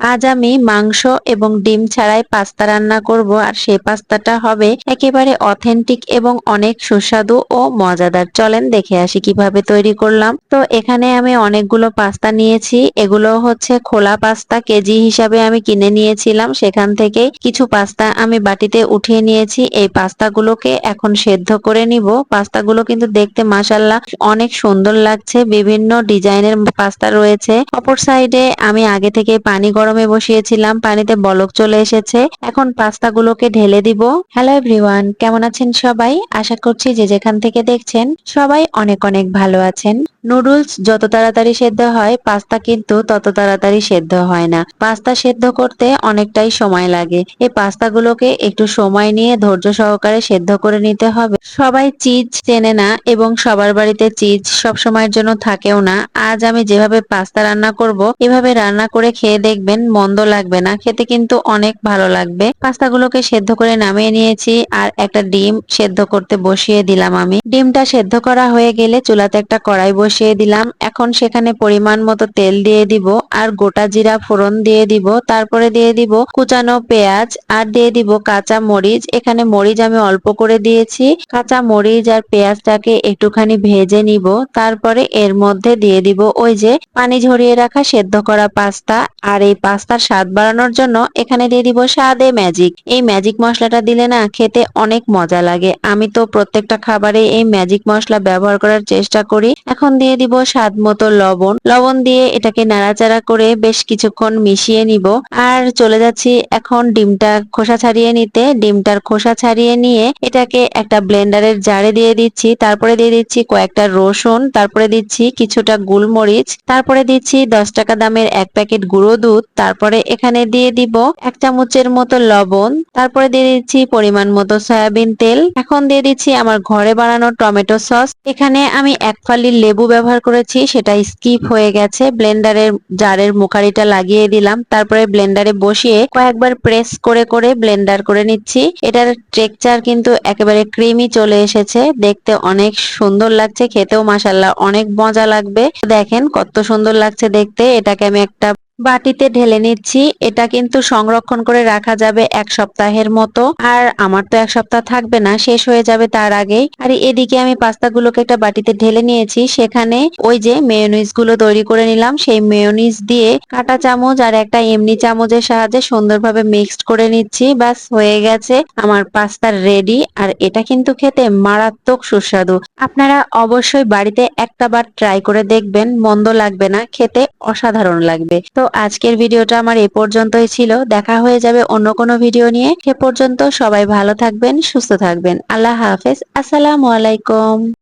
আজ আমি মাংস এবং ডিম ছাড়াই পাস্তা রান্না করব, আর সেই পাস্তাটা হবে একেবারে অথেন্টিক এবং অনেক সুস্বাদু ও মজাদার। চলেন দেখে আসি কীভাবে তৈরি করলাম। তো এখানে আমি অনেকগুলো পাস্তা নিয়েছি। এগুলো হচ্ছে খোলা পাস্তা, কেজি হিসাবে আমি কিনে নিয়েছিলাম। সেখান থেকে কিছু পাস্তা আমি বাটিতে উঠিয়ে নিয়েছি। এই পাস্তাগুলোকে এখন সেদ্ধ করে নিব। পাস্তাগুলো কিন্তু দেখতে মাসাল্লাহ অনেক সুন্দর লাগছে। বিভিন্ন ডিজাইনের পাস্তা রয়েছে। অপর সাইডে আমি আগে থেকে পানি গরমে বসিয়েছিলাম, পানিতে বলক চলে এসেছে। এখন পাস্তাগুলোকে ঢেলে দিব। হ্যালো এভরিওয়ান কেমন আছেন সবাই? আশা করছি যে যেখান থেকে দেখছেন, সবাই অনেক অনেক ভালো আছেন। নুডলস যত তাড়াতাড়ি সেদ্ধ হয়, পাস্তা কিন্তু তত তাড়াতাড়ি সেদ্ধ হয় না। পাস্তা সেদ্ধ করতে অনেকটাই সময় লাগে। এই পাস্তাগুলোকে একটু সময় নিয়ে ধৈর্য সহকারে সেদ্ধ করে নিতে হবে। সবাই চিজ চেনে না এবং সবার বাড়িতে চিজ সব সময়ের জন্য থাকেও না। আজ আমি যেভাবে পাস্তা রান্না করব, এভাবে রান্না করে খেয়ে দেখবেন মন্দ লাগবে না, খেতে কিন্তু অনেক ভালো লাগবে। পাস্তাগুলোকে সেদ্ধ করে নামিয়ে নিয়েছি আর একটা ডিম সেদ্ধ করতে বসিয়ে দিলাম আমি। ডিমটা সেদ্ধ করা হয়ে গেলে চুলাতে একটা কড়াই বসিয়ে দিলাম। এখন সেখানে পরিমাণ মতো তেল দিয়ে দিব আর গোটা জিরা ফোড়ন দিয়ে দিব। তারপরে দিয়ে দিব কুচানো পেঁয়াজ আর দিয়ে দিব কাঁচা মরিচ। এখানে মরিচ আমি অল্প করে দিয়েছি। কাঁচা মরিচ আর পেঁয়াজটাকে একটুখানি ভেজে নিব। তারপরে এর মধ্যে দিয়ে দিব ওই যে পানি ঝরিয়ে রাখা সেদ্ধ করা পাস্তা। আর এই পাস্তার স্বাদ বাড়ানোর জন্য এখানে দিয়ে দিব স্বাদে ম্যাজিক এই ম্যাজিক মশলাটা দিলে না খেতে অনেক মজা লাগে। আমি তো প্রত্যেকটা খাবারে এই ম্যাজিক মশলা ব্যবহার করার চেষ্টা করি। এখন দিয়ে দিব স্বাদ মতো লবণ। লবণ দিয়ে এটাকে নাড়াচাড়া করে বেশ কিছুক্ষণ মিশিয়ে নিব। আর চলে যাচ্ছি এখন ডিমটা খোসা ছাড়িয়ে নিতে। ডিমটার খোসা ছাড়িয়ে নিয়ে এটাকে একটা ব্লেন্ডারের জারে দিয়ে দিচ্ছি। তারপরে দিয়ে দিচ্ছি কয়েকটা রসুন। তারপরে দিচ্ছি কিছুটা গোলমরিচ। তারপরে দিচ্ছি দশ টাকা দামের এক প্যাকেট গুঁড়ো দুধ। তারপরে এখানে দিয়ে দিব এক চামচের মতো লবণ, তারপরে দিয়ে দিচ্ছি পরিমাণ মতো সয়াবিন তেল। এখন দিয়ে দিচ্ছি আমার ঘরে বানানো টমেটো সস। এখানে আমি এক ফালি লেবু ব্যবহার করেছি, সেটা স্কিপ হয়ে গেছে। ব্লেন্ডারের জারের মুখারিটা লাগিয়ে দিলাম। তারপরে ব্লেন্ডারে বসিয়ে কয়েকবার প্রেস করে করে ব্লেন্ডার করে নিচ্ছি। এটার টেক্সচার কিন্তু একেবারে ক্রিমি চলে এসেছে। দেখতে অনেক সুন্দর লাগছে, খেতেও মাসাল্লাহ অনেক মজা লাগবে। দেখেন কত সুন্দর লাগছে দেখতে। এটাকে আমি একটা বাটিতে ঢেলে নিচ্ছি। এটা কিন্তু সংরক্ষণ করে রাখা যাবে এক সপ্তাহের মতো। আর আমার তো এক সপ্তাহ থাকবে না, শেষ হয়ে যাবে তার আগেই। আর এদিকে আমি পাস্তাগুলোকে একটা বাটিতে ঢেলে নিয়েছি। সেখানে ওই যে মেয়নিজগুলো তৈরি করে নিলাম। সেই মেয়নিজ দিয়ে কাটা চামচ আর একটা এমনি চামচের সাহায্যে সুন্দরভাবে মিক্সড করে নিচ্ছি। বাস হয়ে গেছে আমার পাস্তার রেডি আর এটা কিন্তু খেতে মারাত্মক সুস্বাদু। আপনারা অবশ্যই বাড়িতে একটা বার ট্রাই করে দেখবেন। মন্দ লাগবে না, খেতে অসাধারণ লাগবে। তো আজকের ভিডিওটা আমার এ পর্যন্তই ছিল। দেখা হয়ে যাবে অন্য কোনো ভিডিও নিয়ে। সে পর্যন্ত সবাই ভালো থাকবেন, সুস্থ থাকবেন। আল্লাহ হাফেজ। আসসালামু আলাইকুম।